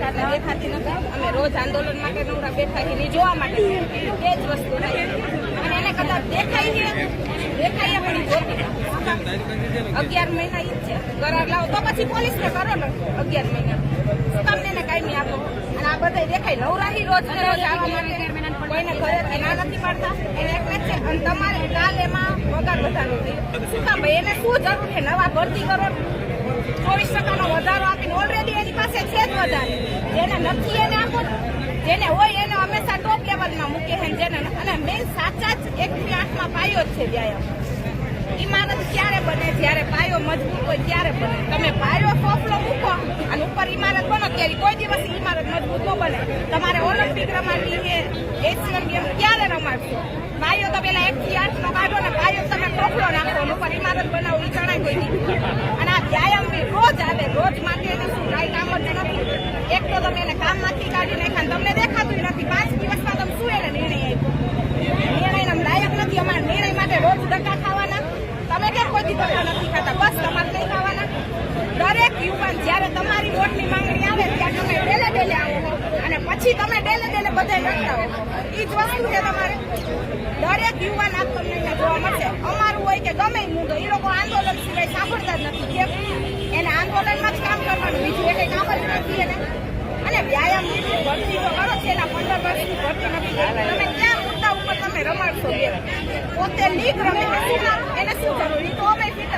સરકારને દેખાતી નથી. અમે રોજ આંદોલન માટે નવરા બેઠા છીએ જોવા માટે એ જ વસ્તુ અને એને કદાચ દેખાય છે. દેખાય પણ અગિયાર મહિના ઈ જ છે. કરાર લાવો તો પછી પોલીસને કરો ને. અગિયાર મહિના. કામ એને કાયમી આપો. અને આ બધા દેખાય. નવરાહી રોજ ને રોજ આવવા માટે કોઈને ઘરેથી ના નથી પાડતા. એને એક જ છે. અને તમારે કાલ એમાં પગાર વધારો છે. શું કામ ભાઈ? એને શું જરૂર છે? નવા ભરતી કરો ચોવીસ ટકાનો વધારો આપીને ઓલરેડી એની પાસે છે જ વધારે. જેને નથી એને આપો જેને હોય એને હંમેશા ટોપ લેવલમાં મૂકે છે જેને અને મેં સાચા જ એક થી આઠમાં પાયો જ છે વ્યાયામ. ઇમારત ક્યારે બને? જ્યારે પાયો મજબૂત હોય ત્યારે બને. તમે પાયો ફોફલો મૂકો અને ઉપર ઇમારત બનો. ત્યારે કોઈ દિવસ ઇમારત મજબૂત ન બને. તમારે ઓલિમ્પિક રમાડવી છે, એશિયન ગેમ ક્યારે રમાડશો? પાયો તો પેલા એક થી આઠ નો કાઢો ને પાયો તમે સોફલો નાખો અને ઉપર ઇમારત બનાવો એ જણાય કોઈ નહીં અને આ વ્યાયામ બી રોજ આવે રોજ માટે એને શું કાંઈ કામ જ નથી એક તો તમે એને કામમાંથી કાઢી નાખ્યા અને તમને દેખાતું નથી પાંચ દિવસમાં તમે શું એને નિર્ણય આપ્યો નિર્ણય આમ લાયક નથી અમારા નિર્ણય માટે રોજ ધક્કા ખાવાના તમે કેમ કોઈ દી ધક્કા નથી ખાતા બસ તમારે નહીં ખાવાના જ્યારે તમારી વોટની માંગણી આવે ત્યારે તમે ડેલે ડેલે આવો અને પછી તમે ડેલે ડેલે બધે લડતા હો. એ જ વસ્તુ છે તમારે. દરેક યુવાન આપ તમને અહીંયા જોવા મળશે. અમારું હોય કે ગમે મુદ્દો એ લોકો આંદોલન સિવાય સાંભળતા જ નથી. કેમ? એને આંદોલનમાં જ કામ કરવાનું. બીજું એટલે કામ જ નથી એને. અને વ્યાયામ ભરતી તો કરો છે. એના પંદર વર્ષની ભરતી નથી. તમે ક્યાં મુદ્દા ઉપર તમે રમાડશો? પોતે લીગ રમે? એને શું કરવું એ તો અમે ફિટ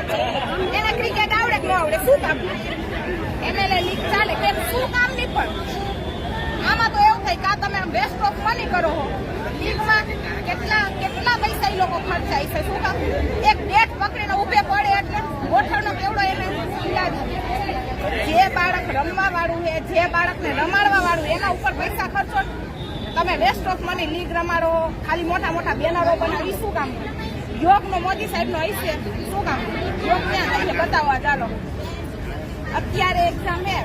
એને ક્રિકેટ આવડે કે ન આવડે? શું કામ? લીગ ચાલે કે શું કામ નહીં પણ? આમાં તો એવું થાય કા તમે બેસ્ટ ઓફ મની કરો છો લીગમાં કેટલા કેટલા પૈસા એ લોકો ખર્ચાય છે? શું કામ? એક ડેટ પકડીને ઉભે પડે એટલે ગોઠણનો કેવડો એને જે બાળક રમવા વાળું જે બાળકને રમાડવા વાળું એના ઉપર પૈસા ખર્ચો તમે વેસ્ટ ઓફ મની લીગ રમાડો, ખાલી મોટા મોટા બેનરો બનાવી શું કામ? યોગનો મોદી સાહેબનો હશે શું કામ? યોગ ક્યાં થઈને બતાવવા ચાલો. અત્યારે એક્ઝામ હે